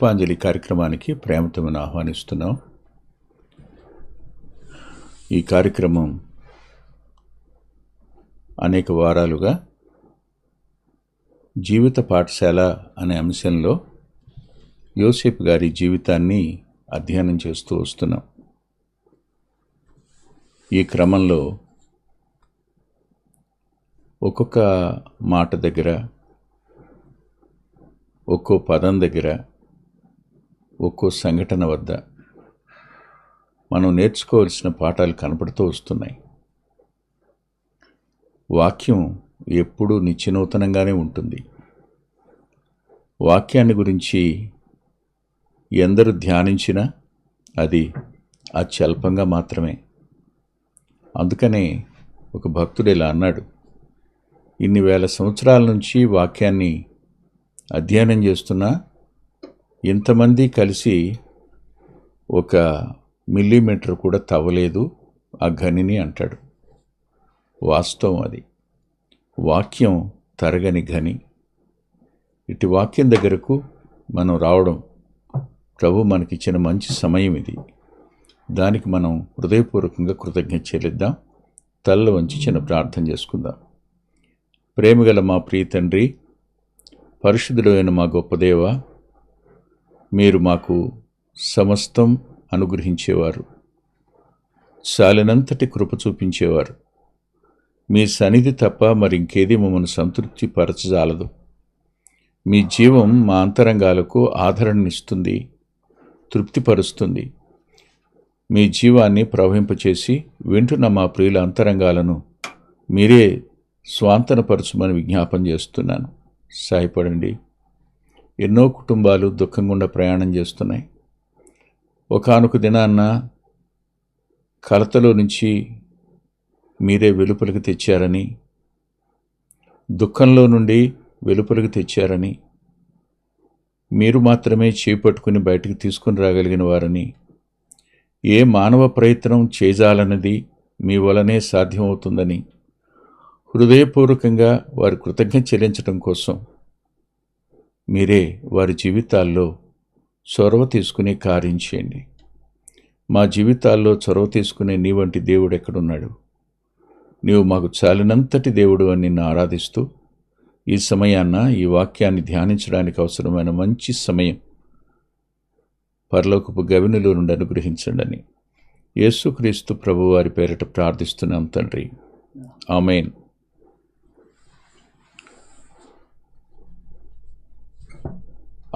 కృపాంజలి కార్యక్రమానికి ప్రేమతో ఆహ్వానిస్తున్నాం. ఈ కార్యక్రమం అనేక వారాలుగా జీవిత పాఠశాల అనే అంశంలో యోసేపు గారి జీవితాన్ని అధ్యయనం చేస్తూ వస్తున్నాం. ఈ క్రమంలో ఒక్కొక్క మాట దగ్గర ఒక్కో పదం దగ్గర ఒక్కో సంఘటన వద్ద మనం నేర్చుకోవాల్సిన పాఠాలు కనపడుతూ వస్తున్నాయి. వాక్యం ఎప్పుడూ నిత్యనూతనంగానే ఉంటుంది. వాక్యాన్ని గురించి ఎందరు ధ్యానించినా అది అత్యల్పంగా మాత్రమే. అందుకనే ఒక భక్తుడు ఇలా అన్నాడు ఇన్ని వేల సంవత్సరాల నుంచి వాక్యాన్ని అధ్యయనం చేస్తున్నా ఇంతమంది కలిసి ఒక మిల్లీమీటర్ కూడా తవ్వలేదు ఆ గనిని అంటాడు. వాస్తవం అది. వాక్యం తరగని గని. ఇటు వాక్యం దగ్గరకు మనం రావడం ప్రభు మనకిచ్చిన మంచి సమయం ఇది. దానికి మనం హృదయపూర్వకంగా కృతజ్ఞత చెల్లిద్దాం. తల్ల వంచి చిన్న ప్రార్థన చేసుకుందాం. ప్రేమగల మా ప్రియ తండ్రి పరిశుద్ధుడైన మా గొప్ప దేవ మీరు మాకు సమస్తం అనుగ్రహించేవారు. చాలినంతటి కృప చూపించేవారు. మీ సన్నిధి తప్ప మరింకేది మమ్మల్ని సంతృప్తి పరచజాలదు. మీ జీవం మా అంతరంగాలకు ఆదరణనిస్తుంది తృప్తిపరుస్తుంది. మీ జీవాన్ని ప్రవహింపచేసి వింటున్న మా ప్రియుల అంతరంగాలను మీరే స్వాంతనపరచుమని విజ్ఞాపం చేస్తున్నాను. సాయపడండి ఎన్నో కుటుంబాలు దుఃఖం గుండా ప్రయాణం చేస్తున్నాయి. ఒకనొక దినాన్న కలతలో నుంచి మీరే వెలుపలికి తెచ్చారని దుఃఖంలో నుండి వెలుపలికి తెచ్చారని మీరు మాత్రమే చేపట్టుకుని బయటికి తీసుకుని రాగలిగిన వారని ఏ మానవ ప్రయత్నం చేజాలన్నది మీ వలనే సాధ్యమవుతుందని హృదయపూర్వకంగా వారి కృతజ్ఞత చెల్లించడం కోసం మీరే వారి జీవితాల్లో చొరవ తీసుకుని కార్యం చేయండి. మా జీవితాల్లో చొరవ తీసుకునే నీ వంటి దేవుడు ఎక్కడున్నాడు? నీవు మాకు చాలినంతటి దేవుడు అని నిన్ను ఆరాధిస్తూ ఈ సమయాన్న ఈ వాక్యాన్ని ధ్యానించడానికి అవసరమైన మంచి సమయం పరలోకపు గవినులో నుండి అనుగ్రహించండి యేసుక్రీస్తు ప్రభువారి పేరిట ప్రార్థిస్తున్నాం తండ్రి. ఆమెన్.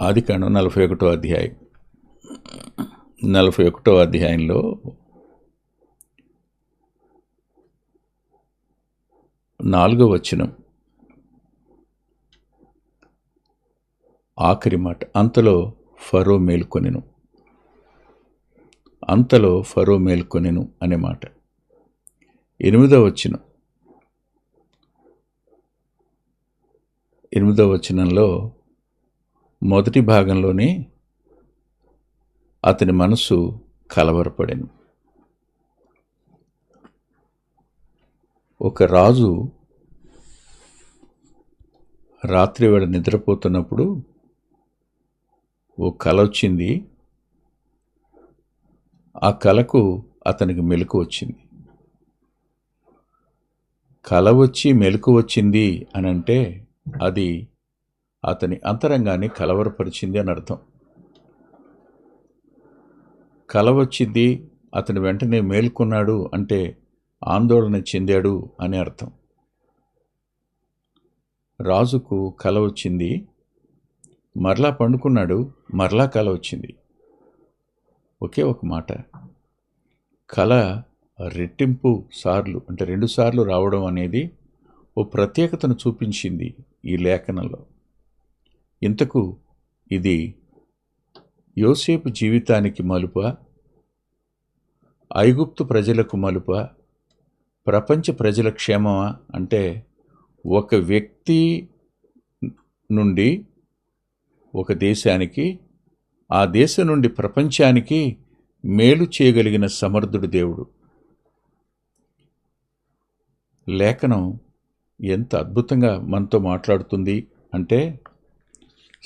ఆదికాండం నలభై ఒకటో అధ్యాయం. నలభై ఒకటో అధ్యాయంలో నాలుగో వచనం. ఆఖరి మాట అంతలో ఫరో మేల్కొనెను. అంతలో ఫరో మేల్కొనెను అనే మాట. ఎనిమిదో వచనం. ఎనిమిదో వచనంలో మొదటి భాగంలోనే అతని మనసు కలవరపడెను ఒక రాజు రాత్రి వేళ నిద్రపోతున్నప్పుడు ఓ కల వచ్చింది. ఆ కలకు అతనికి మెలకు వచ్చింది. కల వచ్చి మెలకు వచ్చింది అని అంటే అది అతని అంతరంగాన్ని కలవరపరిచింది అని అర్థం. కల వచ్చింది అతని వెంటనే మేల్కొన్నాడు అంటే ఆందోళన చెందాడు అని అర్థం. రాజుకు కల వచ్చింది మరలా పండుకున్నాడు మరలా కల వచ్చింది ఒకే ఒక మాట. కళ రెట్టింపు సార్లు అంటే రెండు సార్లు రావడం అనేది ఓ ప్రత్యేకతను చూపించింది ఈ లేఖనంలో. ఇంతకు ఇది యోసేపు జీవితానికి మలుప? ఐగుప్తు ప్రజలకు మలుప? ప్రపంచ ప్రజల క్షేమమా? అంటే ఒక వ్యక్తి నుండి ఒక దేశానికి ఆ దేశం నుండి ప్రపంచానికి మేలు చేయగలిగిన సమర్థుడు దేవుడు. లేఖనం ఎంత అద్భుతంగా మనతో మాట్లాడుతుంది అంటే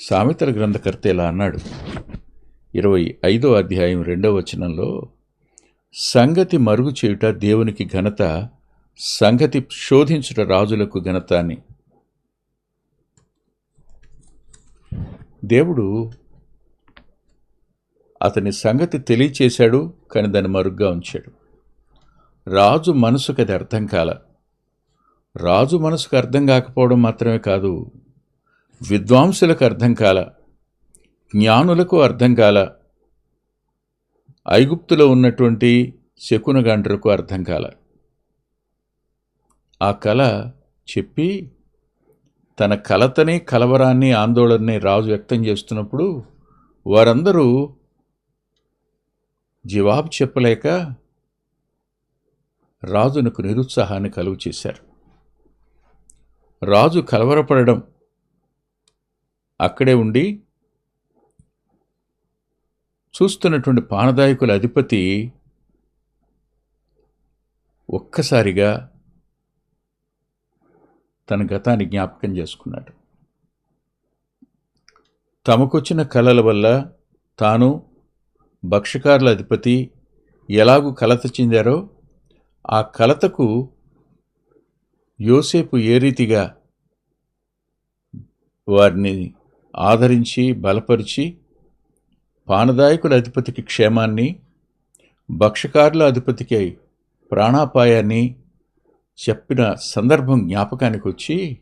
సామెతల గ్రంథకర్త ఇలా అన్నాడు. ఇరవై ఐదో అధ్యాయం రెండవ వచనంలో సంగతి మరుగు చేయుట దేవునికి ఘనత సంగతి శోధించుట రాజులకు ఘనత అని. దేవుడు అతని సంగతి తెలియచేశాడు కానీ దాన్ని మరుగ్గా ఉంచాడు. రాజు మనసుకు అది అర్థం కాల. రాజు మనసుకు అర్థం కాకపోవడం మాత్రమే కాదు విద్వాంసులకు అర్థం కాల జ్ఞానులకు అర్థం కాల ఐగుప్తులో ఉన్నటువంటి శకునగాండ్రకు అర్థం కాల. ఆ కళ చెప్పి తన కలతని కలవరాన్ని ఆందోళనని రాజు వ్యక్తం చేస్తున్నప్పుడు వారందరూ జవాబు చెప్పలేక రాజునకు నిరుత్సాహాన్ని కలుగు చేశారు రాజు కలవరపడడం అక్కడే ఉండి చూస్తున్నటువంటి పానదాయకుల అధిపతి ఒక్కసారిగా తన గతాన్ని జ్ఞాపకం చేసుకున్నాడు. తమకొచ్చిన కళల వల్ల తాను భక్ష్యకారుల అధిపతి ఎలాగూ కలత చెందారో ఆ కలతకు యోసేపు ఏ రీతిగా వారిని ఆదరించి బలపరిచి పానదాయకుల అధిపతికి క్షేమాన్ని భక్ష్యకారుల అధిపతికి ప్రాణాపాయాన్ని చెప్పిన సందర్భం జ్ఞాపకానికి వచ్చి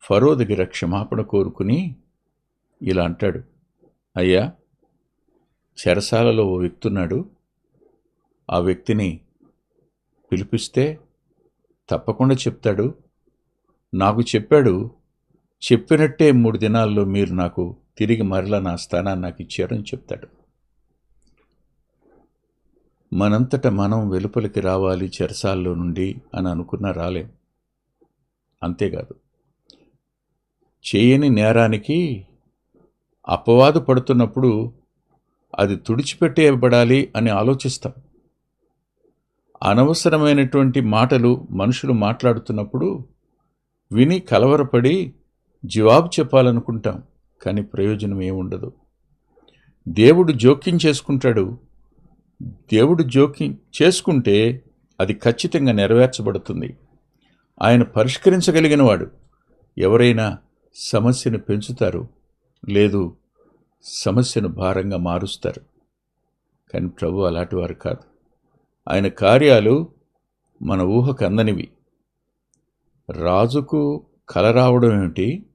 ఫరో దగ్గర క్షమాపణ కోరుకుని ఇలా అంటాడు. అయ్యా చెరసాలలో ఓ వ్యక్తి ఉన్నాడు. ఆ వ్యక్తిని పిలిపిస్తే తప్పకుండా చెప్తాడు. నాకు చెప్పాడు చెప్పినట్టే మూడు దినాల్లో మీరు నాకు తిరిగి మరలా నా స్థానాన్ని నాకు ఇచ్చారని చెప్తాడు. మనంతట మనం వెలుపలికి రావాలి చెరసాల్లో నుండి అని అనుకున్నా రాలేం. అంతేకాదు చేయని నేరానికి అపవాదు పడుతున్నప్పుడు అది తుడిచిపెట్టేయబడాలి అని ఆలోచిస్తాం. అనవసరమైనటువంటి మాటలు మనుషులు మాట్లాడుతున్నప్పుడు విని కలవరపడి జవాబు చెప్పాలనుకుంటాం కానీ ప్రయోజనం ఏముండదు. దేవుడు జోక్యం చేసుకుంటాడు. దేవుడు జోక్యం చేసుకుంటే అది ఖచ్చితంగా నెరవేర్చబడుతుంది. ఆయన పరిష్కరించగలిగిన వాడు ఎవరైనా సమస్యను పెంచుతారు లేదు సమస్యను భారంగా మారుస్తారు. కానీ ప్రభు అలాంటి వారు కాదు. ఆయన కార్యాలు మన ఊహకు అందనివి. రాజుకు కల రావడం ఏమిటి?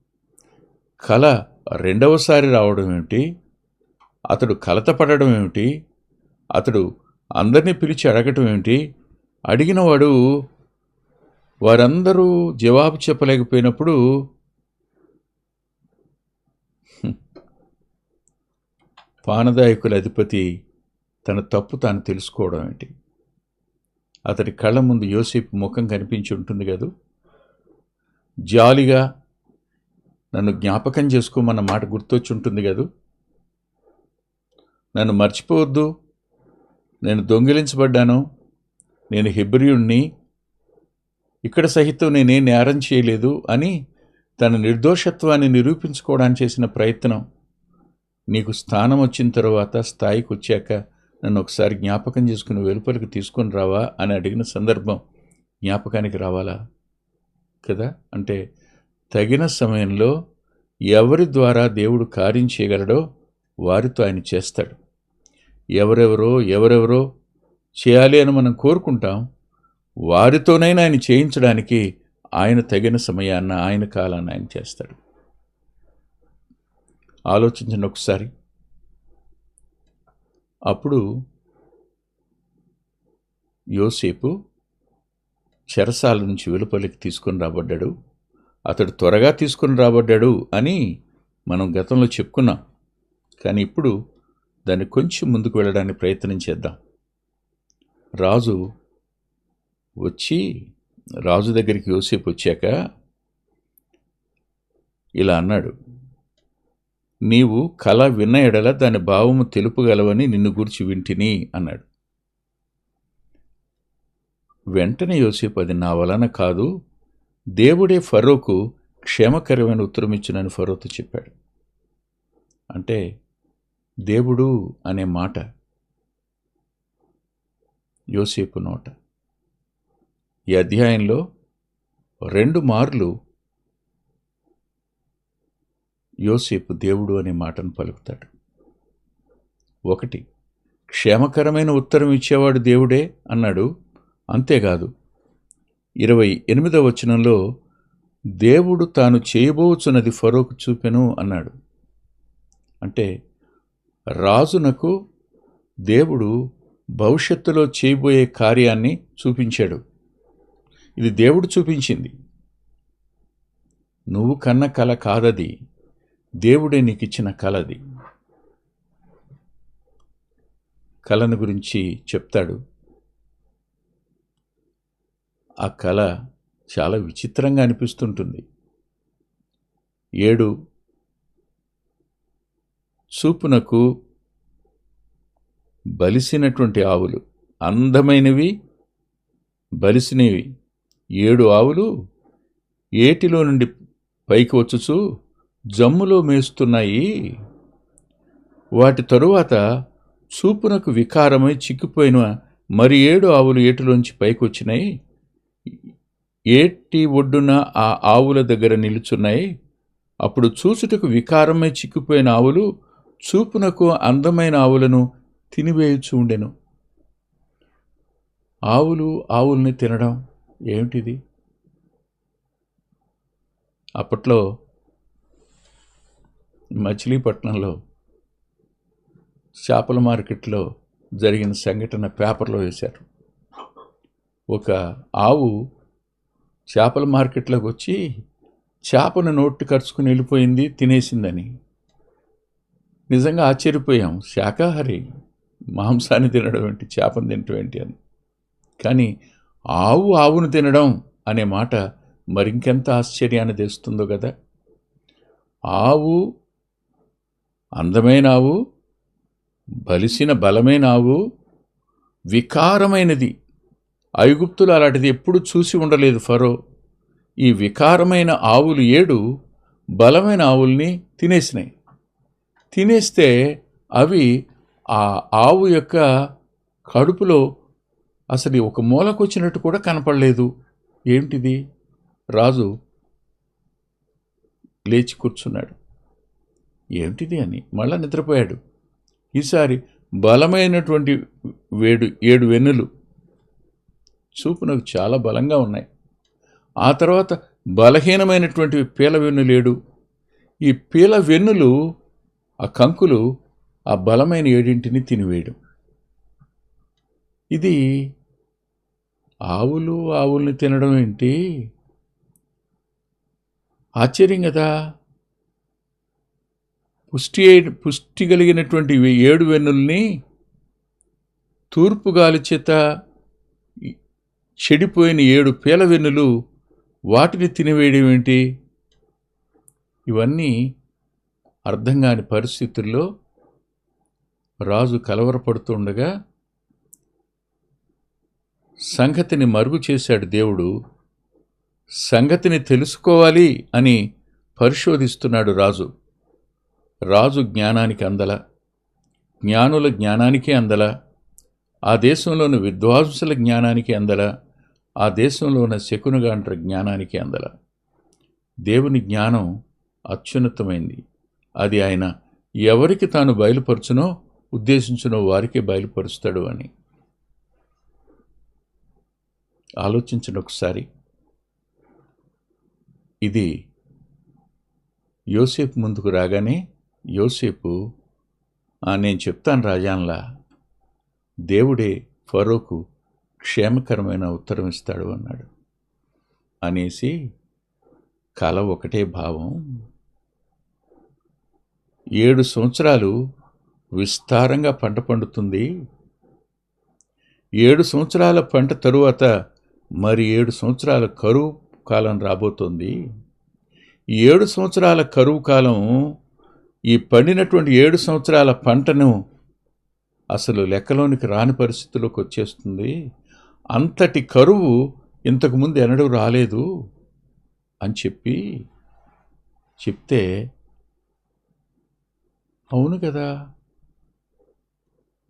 కళ రెండవసారి రావడం ఏమిటి? అతడు కలత పడడం ఏమిటి? అతడు అందరినీ పిలిచి అడగటం ఏమిటి? అడిగినవాడు వారందరూ జవాబు చెప్పలేకపోయినప్పుడు పానదాయకుల అధిపతి తన తప్పు తాను తెలుసుకోవడం ఏంటి? అతడి కళ్ళ ముందు యోసేపు ముఖం కనిపించి ఉంటుంది కదూ? జాలిగా నన్ను జ్ఞాపకం చేసుకోమన్న మాట గుర్తొచ్చుంటుంది కదూ? నన్ను మర్చిపోవద్దు. నేను దొంగిలించబడ్డాను. నేను హెబ్రియుణ్ణి. ఇక్కడ సహితం నేనే నేరం చేయలేదు అని తన నిర్దోషత్వాన్ని నిరూపించుకోవడానికి చేసిన ప్రయత్నం. నీకు స్థానం వచ్చిన తర్వాత స్థాయికి వచ్చాక నన్ను ఒకసారి జ్ఞాపకం చేసుకుని వెలుపలికి తీసుకొని రావా అని అడిగిన సందర్భం జ్ఞాపకానికి రావాలా? కదా? అంటే తగిన సమయంలో ఎవరి ద్వారా దేవుడు కార్యం చేయగలడో వారితో ఆయన చేస్తాడు. ఎవరెవరో ఎవరెవరో చేయాలి అని మనం కోరుకుంటాం. వారితోనైనా ఆయన చేయించడానికి ఆయన తగిన సమయాన్న ఆయన కాలాన్ని ఆయన చేస్తాడు. ఆలోచించండి ఒకసారి. అప్పుడు యోసేపు చెరసాల నుంచి వెలుపలికి తీసుకొని రాబడ్డాడు. అతడు త్వరగా తీసుకొని రాబడ్డాడు అని మనం గతంలో చెప్పుకున్నాం. కానీ ఇప్పుడు దాన్ని కొంచెం ముందుకు వెళ్ళడానికి ప్రయత్నం చేద్దాం. రాజు వచ్చి రాజు దగ్గరికి యోసేపు వచ్చాక ఇలా అన్నాడు నీవు కళ విన్న ఎడల దాని భావము తెలుపగలవని నిన్ను గురించి వింటిని అన్నాడు. వెంటనే యోసేపు అది నా వలన కాదు దేవుడే ఫరోకు క్షేమకరమైన ఉత్తరం ఇచ్చినని ఫరోతో చెప్పాడు. అంటే దేవుడు అనే మాట యోసేపు నోట. ఈ అధ్యాయంలో రెండు మార్లు యోసేపు దేవుడు అనే మాటను పలుకుతాడు. ఒకటి క్షేమకరమైన ఉత్తరం ఇచ్చేవాడు దేవుడే అన్నాడు. అంతేకాదు ఇరవై ఎనిమిదవ వచనంలో దేవుడు తాను చేయబోచున్నది ఫరోకు చూపెను అన్నాడు. అంటే రాజునకు దేవుడు భవిష్యత్తులో చేయబోయే కార్యాన్ని చూపించాడు. ఇది దేవుడు చూపించింది. నువ్వు కన్న కల కాదది దేవుడే నీకు ఇచ్చిన కలది కళను గురించి చెప్తాడు. ఆ కళ చాలా విచిత్రంగా అనిపిస్తుంటుంది. ఏడు చూపునకు బలిసినటువంటి ఆవులు అందమైనవి బలిసినవి. ఏడు ఆవులు ఏటిలో నుండి పైకి వచ్చుచు జమ్ములో మేస్తున్నాయి. వాటి తరువాత చూపునకు వికారమై చిక్కిపోయిన మరి ఏడు ఆవులు ఏటిలోంచి పైకి వచ్చినాయి ఏట్టి ఒడ్డున ఆ ఆవుల దగ్గర నిలుచున్నాయి? అప్పుడు చూచుటకు వికారమై చిక్కిపోయిన ఆవులు చూపునకు అందమైన ఆవులను తినివేయచ్చు ఉండెను. ఆవులు ఆవుల్ని తినడం ఏమిటిది? అప్పట్లో మచిలీపట్నంలో చేపల మార్కెట్లో జరిగిన సంఘటన పేపర్లో వేశారు. ఒక ఆవు చేపల మార్కెట్లోకి వచ్చి చేపను నోటి ఖర్చుకుని వెళ్ళిపోయింది తినేసిందని. నిజంగా ఆశ్చర్యపోయాం. శాకాహారి మాంసాన్ని తినడం ఏంటి? చేపను తినడం ఏంటి అని. కానీ ఆవు ఆవును తినడం అనే మాట మరింకెంత ఆశ్చర్యాన్ని తెస్తుందో కదా. ఆవు అందమైన ఆవు బలిసిన బలమైన ఆవు వికారమైనది. ఐగుప్తులు అలాంటిది ఎప్పుడు చూసి ఉండలేదు ఫరో. ఈ వికారమైన ఆవులు ఏడు బలమైన ఆవుల్ని తినేసినాయి. తినేస్తే అవి ఆ ఆవు యొక్క కడుపులో అసలు ఒక మూలకు వచ్చినట్టు కూడా కనపడలేదు. ఏమిటిది రాజు లేచి కూర్చున్నాడు. ఏమిటిది అని మళ్ళా నిద్రపోయాడు. ఈసారి బలమైనటువంటి వేడు ఏడు వెన్నులు చూపునకు చాలా బలంగా ఉన్నాయి. ఆ తర్వాత బలహీనమైనటువంటి పీల వెన్నులేడు ఈ పీల వెన్నులు ఆ కంకులు ఆ బలమైన ఏడింటిని తినివేయడం. ఇది ఆవులు ఆవుల్ని తినడం ఏంటి? ఆశ్చర్యం కదా! పుష్టి పుష్టి కలిగినటువంటి ఏడు వెన్నుల్ని తూర్పు గాలి చేత చెడిపోయిన ఏడు పీలవెన్నులు వాటిని తినివేయడం ఏంటి? ఇవన్నీ అర్థం కాని పరిస్థితుల్లో రాజు కలవరపడుతుండగా సంగతిని మరుగు చేశాడు దేవుడు. సంగతిని తెలుసుకోవాలి అని పరిశోధిస్తున్నాడు రాజు. రాజు జ్ఞానానికి అందల జ్ఞానుల జ్ఞానానికి అందల. ఆ దేశంలోని విద్వాంసుల జ్ఞానానికి అందల ఆ దేశంలోని శకునుగాంట్ర జ్ఞానానికి అందల. దేవుని జ్ఞానం అత్యున్నతమైంది. అది ఆయన ఎవరికి తాను బయలుపరచునో ఉద్దేశించునో వారికే బయలుపరుస్తాడు అని. ఆలోచించండి ఒకసారి. ఇది యోసేపు ముందుకు రాగానే యోసేపు నేను చెప్తాను రాజాన్లా దేవుడే ఫరోకు క్షేమకరమైన ఉత్తరం ఇస్తాడు అన్నాడు. అనేసి కల ఒకటే భావం. ఏడు సంవత్సరాలు విస్తారంగా పంట పండుతుంది. ఏడు సంవత్సరాల పంట తరువాత మరి ఏడు సంవత్సరాల కరువు కాలం రాబోతోంది. ఈ ఏడు సంవత్సరాల కరువు కాలం ఈ పండినటువంటి ఏడు సంవత్సరాల పంటను అసలు లెక్కలోనికి రాని పరిస్థితిలోకి వచ్చేస్తుంది. అంతటి కరువు ఇంతకుముందు ఎన్నడూ రాలేదు అని చెప్పి చెప్తే అవును కదా.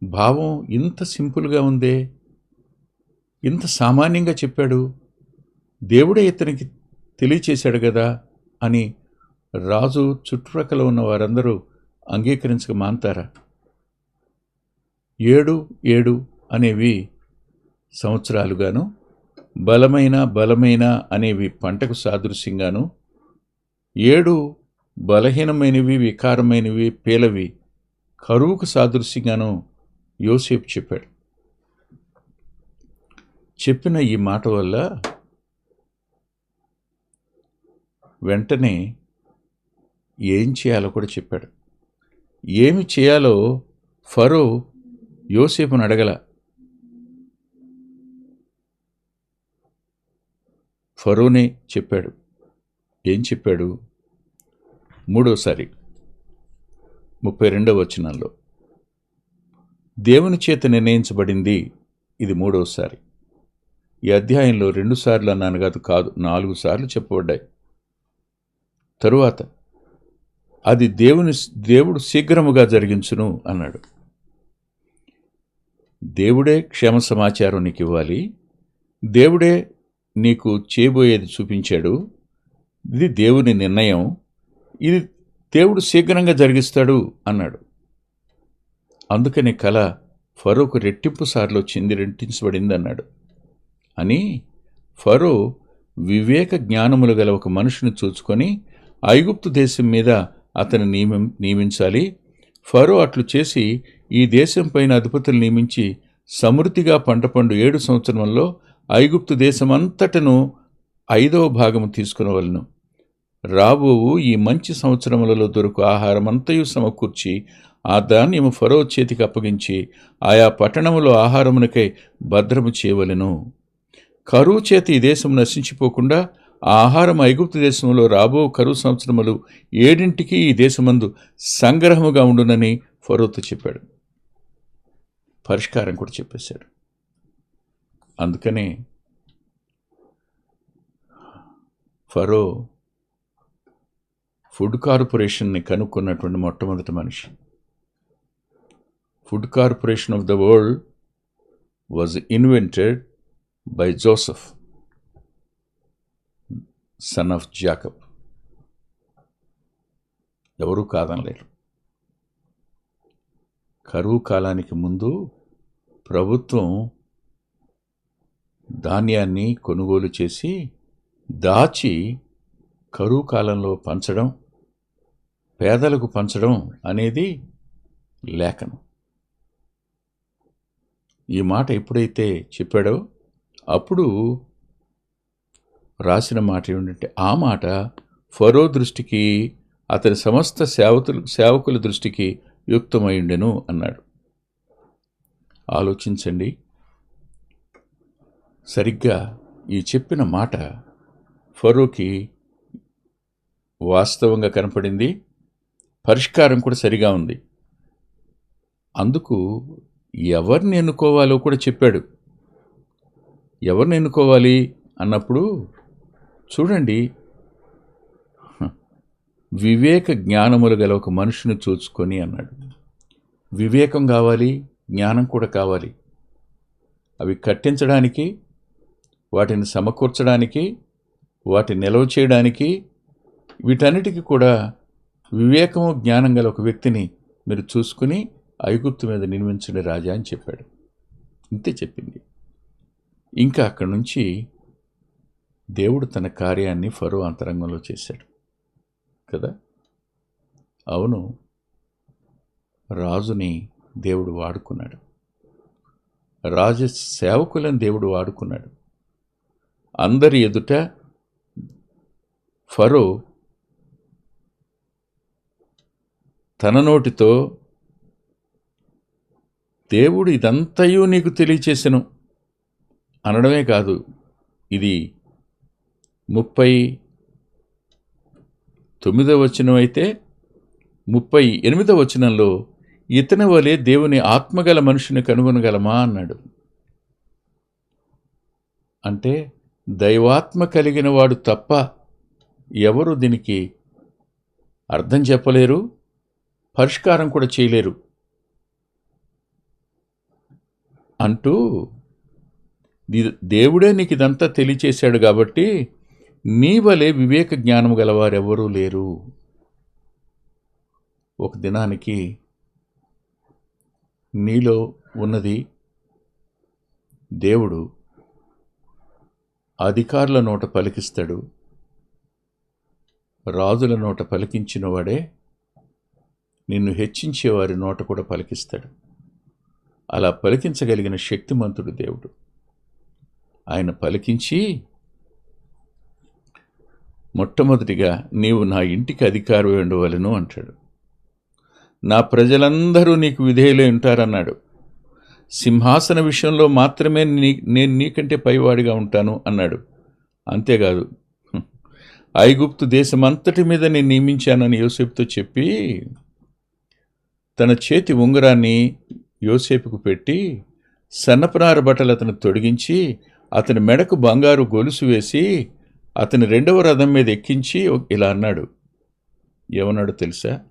భావం ఇంత సింపుల్గా ఉందే. ఇంత సామాన్యంగా చెప్పాడు. దేవుడే ఇతనికి తెలియచేశాడు కదా అని రాజు చుట్టుప్రక్కల ఉన్న వారందరూ అంగీకరించక మాంతారా ఏడు ఏడు అనేవి సంవత్సరాలుగాను బలమైన బలమైన అనేవి పంటకు సాదృశ్యంగాను ఏడు బలహీనమైనవి వికారమైనవి పేలవి కరువుకు సాదృశ్యంగాను యోసేపు చెప్పాడు. చెప్పిన ఈ మాట వల్ల వెంటనే ఏం చేయాలో కూడా చెప్పాడు. ఏమి చేయాలో ఫరో యోసేపును అడగల. ఫరోనే చెప్పాడు. ఏం చెప్పాడు? మూడోసారి ముప్పై రెండవ వచనంలో. దేవుని చేత నిర్ణయించబడింది ఇది మూడవసారి ఈ అధ్యాయంలో రెండుసార్లు అన్నాను కాదు కాదు నాలుగు సార్లు చెప్పబడ్డాయి. తరువాత అది దేవుని దేవుడు శీఘ్రముగా జరిగించును అన్నాడు. దేవుడే క్షేమ సమాచారం నీకు ఇవ్వాలి దేవుడే నీకు చేయబోయేది చూపించాడు. ఇది దేవుని నిర్ణయం. ఇది దేవుడు శీఘ్రంగా జరిగిస్తాడు అన్నాడు. అందుకని కళ ఫరోకు రెట్టింపు సార్లు వచ్చింది రెట్టించబడింది అన్నాడు. అని ఫరో వివేక జ్ఞానములు గల ఒక మనుషుని చూచుకొని ఐగుప్తు దేశం మీద అతను నియమం నియమించాలి. ఫరో అట్లు చేసి ఈ దేశం పైన అధిపతులు నియమించి సమృద్ధిగా పంట పండు ఏడు సంవత్సరంలో ఐగుప్తు దేశమంతటను ఐదవ భాగము తీసుకునవలను. రాబోవు ఈ మంచి సంవత్సరములలో దొరుకు ఆహారమంతయు సమకూర్చి ఆ ధాన్యము ఫరో చేతికి అప్పగించి ఆయా పట్టణములో ఆహారమునకై భద్రము చేయవలెను. కరువు చేతి ఈ దేశం నశించిపోకుండా ఆ ఆహారం ఐగుప్తు దేశంలో రాబో కరువు సంవత్సరములు ఏడింటికి ఈ దేశమందు సంగ్రహముగా ఉండునని ఫరోతో చెప్పాడు. పరిష్కారం కూడా చెప్పేశాడు. అందుకని ఫరో ఫుడ్ కార్పొరేషన్ని కనుక్కున్నటువంటి మొట్టమొదటి మనిషి. Food corporation of the world was invented by Joseph son of Jacob. ఎవరూ కాదనలేరు. కరువు కాలానికి ముందు ప్రభుత్వం ధాన్యాన్ని కొనుగోలు చేసి దాచి కరువు కాలంలో పంచడం పేదలకు పంచడం అనేది లేఖనం. ఈ మాట ఎప్పుడైతే చెప్పాడో అప్పుడు రాసిన మాట ఏమిటంటే ఆ మాట ఫరో దృష్టికి అతని సమస్త సేవకులు సేవకుల దృష్టికి యుక్తమైండెను అన్నాడు. ఆలోచించండి. సరిగ్గా ఈ చెప్పిన మాట ఫరూకి వాస్తవంగా కనపడింది. పరిష్కారం కూడా సరిగా ఉంది. అందుకు ఎవరిని ఎన్నుకోవాలో కూడా చెప్పాడు. ఎవరిని ఎన్నుకోవాలి అన్నప్పుడు చూడండి వివేక జ్ఞానములు గల ఒక మనుషుని చూచుకొని అన్నాడు. వివేకం కావాలి జ్ఞానం కూడా కావాలి. అవి కట్టించడానికి వాటిని సమకూర్చడానికి వాటిని నిల్వ చేయడానికి వీటన్నిటికీ కూడా వివేకము జ్ఞానం గల ఒక వ్యక్తిని మీరు చూసుకుని ఐగుప్తు మీద నిర్మించండి రాజా అని చెప్పాడు. ఇంతే చెప్పింది. ఇంకా అక్కడి నుంచి దేవుడు తన కార్యాన్ని ఫరో అంతరంగంలో చేశాడు. కదా? అవును. రాజుని దేవుడు వాడుకున్నాడు. రాజ సేవకులను దేవుడు వాడుకున్నాడు. అందరి ఎదుట ఫరో తన నోటితో దేవుడు ఇదంతయూ నీకు తెలియచేసెను అనడమే కాదు ఇది ముప్పై తొమ్మిదవ వచనం అయితే ముప్పై ఎనిమిదవ వచనంలో ఇతని వలె దేవుని ఆత్మగల మనుషుని కనుగొనగలమా అన్నాడు. అంటే దైవాత్మ కలిగిన వాడు తప్ప ఎవరు దీనికి అర్థం చెప్పలేరు పరిష్కారం కూడా చేయలేరు. అంటూ దేవుడే నీకు ఇదంతా తెలియచేశాడు కాబట్టి నీ వలె వివేక జ్ఞానము గలవారెవరూ లేరు. ఒక దినానికి నీలో ఉన్నది దేవుడు అధికారుల నోట పలికిస్తాడు. రాజుల నోట పలికించిన వాడే నిన్ను హెచ్చించేవారి నోట కూడా పలికిస్తాడు. అలా పలికించగలిగిన శక్తిమంతుడు దేవుడు. ఆయన పలికించి మొట్టమొదటిగా నీవు నా ఇంటికి అధికారి ఉండవలను అంటాడు. నా ప్రజలందరూ నీకు విధేయులై ఉంటారన్నాడు. సింహాసన విషయంలో మాత్రమే నీ నేను నీకంటే పైవాడిగా ఉంటాను అన్నాడు. అంతేకాదు ఐగుప్తు దేశమంతటి మీద నేను నియమించానని యోసేపుతో చెప్పి తన చేతి ఉంగరాన్ని యోసేపుకు పెట్టి సన్నపనార బట్టలు అతను తొడిగించి అతని మెడకు బంగారు గొలుసు వేసి అతని రెండవ రథం మీద ఎక్కించి ఇలా అన్నాడు. ఏమన్నాడు తెలుసా?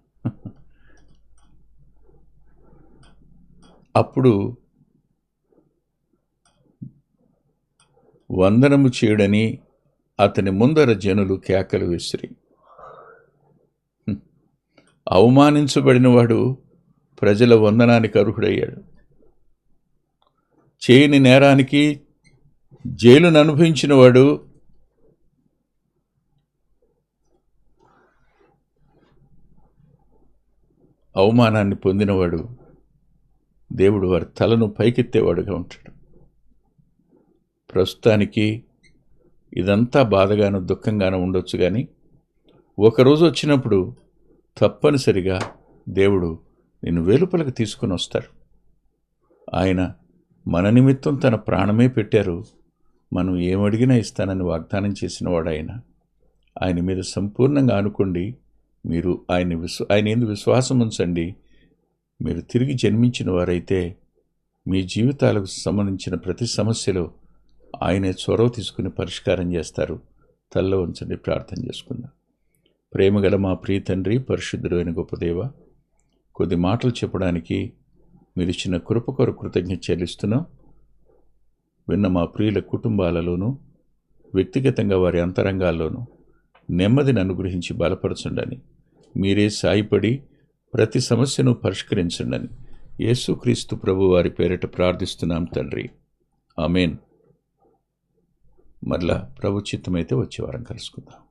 అప్పుడు వందనము చేయడని అతని ముందర జనులు కేకలు విసిరి. అవమానించబడినవాడు ప్రజల వందనానికి అర్హుడయ్యాడు. చేయని నేరానికి జైలును అనుభవించినవాడు అవమానాన్ని పొందినవాడు దేవుడు వారి తలను పైకెత్తేవాడుగా ఉంటాడు. ప్రస్తుతానికి ఇదంతా బాధగాను దుఃఖంగాను ఉండొచ్చు కానీ ఒకరోజు వచ్చినప్పుడు తప్పనిసరిగా దేవుడు నిన్ను వెలుపలకు తీసుకుని వస్తాడు ఆయన మన నిమిత్తం తన ప్రాణమే పెట్టారు. మనం ఏమడిగినా ఇస్తానని వాగ్దానం చేసినవాడు ఆయన ఆయన మీద సంపూర్ణంగా అనుకోండి మీరు ఆయన విశ్వ ఆయన ఎందు విశ్వాసం ఉంచండి. మీరు తిరిగి జన్మించిన వారైతే మీ జీవితాలకు సంబంధించిన ప్రతి సమస్యలో ఆయనే చొరవ తీసుకుని పరిష్కారం చేస్తారు. తల్లో ఉంచండి ప్రార్థన చేసుకుందాం. ప్రేమగల మా ప్రియ తండ్రి పరిశుద్ధుడైన గొప్పదేవ కొద్ది మాటలు చెప్పడానికి మీరు ఇచ్చిన కృప కొరకు కృతజ్ఞత చెల్లిస్తున్నాం. విన్న మా ప్రియుల కుటుంబాలలోనూ వ్యక్తిగతంగా వారి అంతరంగాల్లోనూ నెమ్మదిని అనుగ్రహించి బలపరచుండని. మీరే సాయపడి ప్రతి సమస్యను పరిష్కరించండి యేసుక్రీస్తు ప్రభు వారి పేరిట ప్రార్థిస్తున్నాం తండ్రి. ఆమెన్. మరలా ప్రభు చిత్తమైతే వచ్చే వారం కలుసుకుందాం.